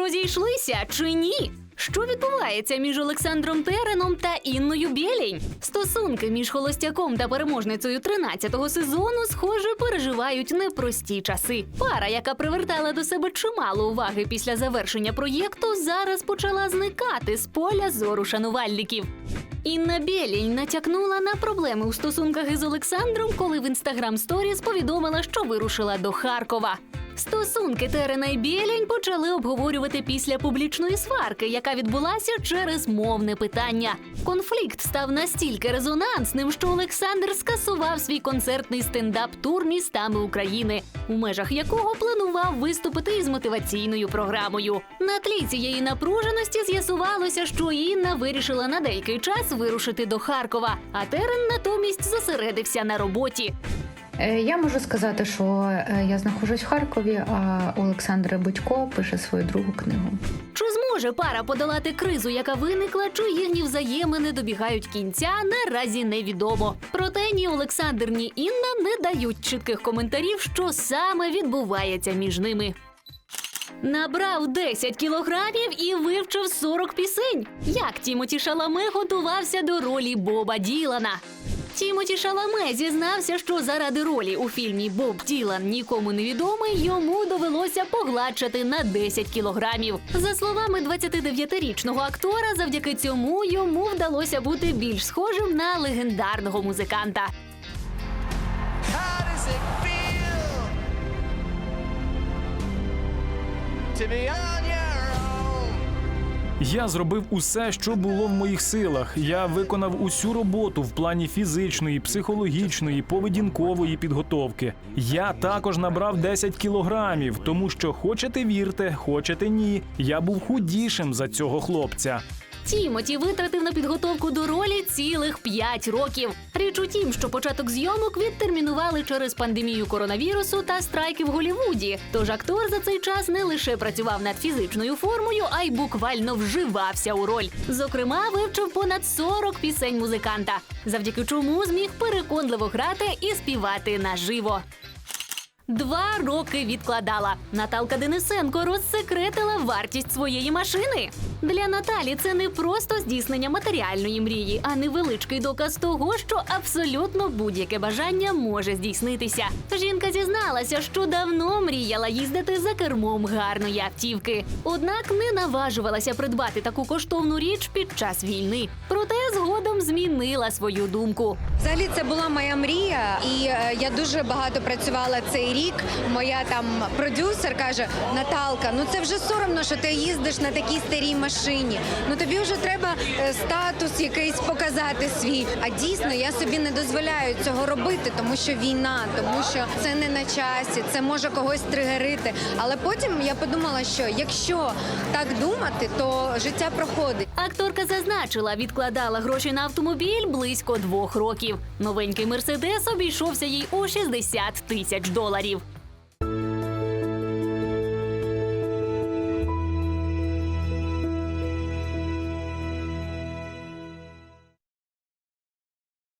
розійшлися чи ні? Що відбувається між Олександром Тереном та Інною Бєлінь? Стосунки між холостяком та переможницею 13-го сезону, схоже, переживають непрості часи. Пара, яка привертала до себе чимало уваги після завершення проєкту, зараз почала зникати з поля зору шанувальників. Інна Бєлінь натякнула на проблеми у стосунках із Олександром, коли в інстаграм сторіс повідомила, що вирушила до Харкова. Стосунки Терена і Бєлінь почали обговорювати після публічної сварки, яка відбулася через мовне питання. Конфлікт став настільки резонансним, що Олександр скасував свій концертний стендап-тур містами України, у межах якого планував виступити із мотиваційною програмою. На тлі цієї напруженості з'ясувалося, що Інна вирішила на деякий час вирушити до Харкова, а Терен натомість зосередився на роботі. Е, Я можу сказати, що е, я знаходжусь в Харкові, а Олександр Будько пише свою другу книгу. Чи зможе пара подолати кризу, яка виникла, чи їхні взаємини добігають кінця, наразі невідомо. Проте ні Олександр, ні Інна не дають чітких коментарів, що саме відбувається між ними. Набрав 10 кілограмів і вивчив 40 пісень. Як Тімоті Шаламе готувався до ролі Боба Ділана. Тімоті Шаламе зізнався, що заради ролі у фільмі Боб Ділан нікому не відомий, йому довелося погладшати на 10 кілограмів. За словами 29-річного актора, завдяки цьому йому вдалося бути більш схожим на легендарного музиканта. To be own? Я зробив усе, що було в моїх силах. Я виконав усю роботу в плані фізичної, психологічної, поведінкової підготовки. Я також набрав 10 кілограмів, тому що хочете вірте, хочете ні. Я був худішим за цього хлопця. Тімоті витратив на підготовку до ролі цілих 5 років. Річ у тім, що початок зйомок відтермінували через пандемію коронавірусу та страйки в Голівуді. Тож актор за цей час не лише працював над фізичною формою, а й буквально вживався у роль. Зокрема, вивчив понад 40 пісень музиканта, завдяки чому зміг переконливо грати і співати наживо. Два роки відкладала. Наталка Денисенко розсекретила вартість своєї машини. Для Наталі це не просто здійснення матеріальної мрії, а невеличкий доказ того, що абсолютно будь-яке бажання може здійснитися. Жінка зізналася, що давно мріяла їздити за кермом гарної автівки. Однак не наважувалася придбати таку коштовну річ під час війни. Проте згодом змінила свою думку. Взагалі це була моя мрія, і е, я дуже багато працювала цей рік. Моя там продюсер каже: Наталка, ну це вже соромно, що ти їздиш на такій старій машині. Ну тобі вже треба е, статус якийсь показати свій. А дійсно я собі не дозволяю цього робити, тому що війна, тому що це не на часі, це може когось тригерити. Але потім я подумала, що якщо так думати, то життя проходить. Акторка зазначила, відкладала гроші на автомобіль близько двох років. Новенький мерседес обійшовся їй у 60 тисяч доларів.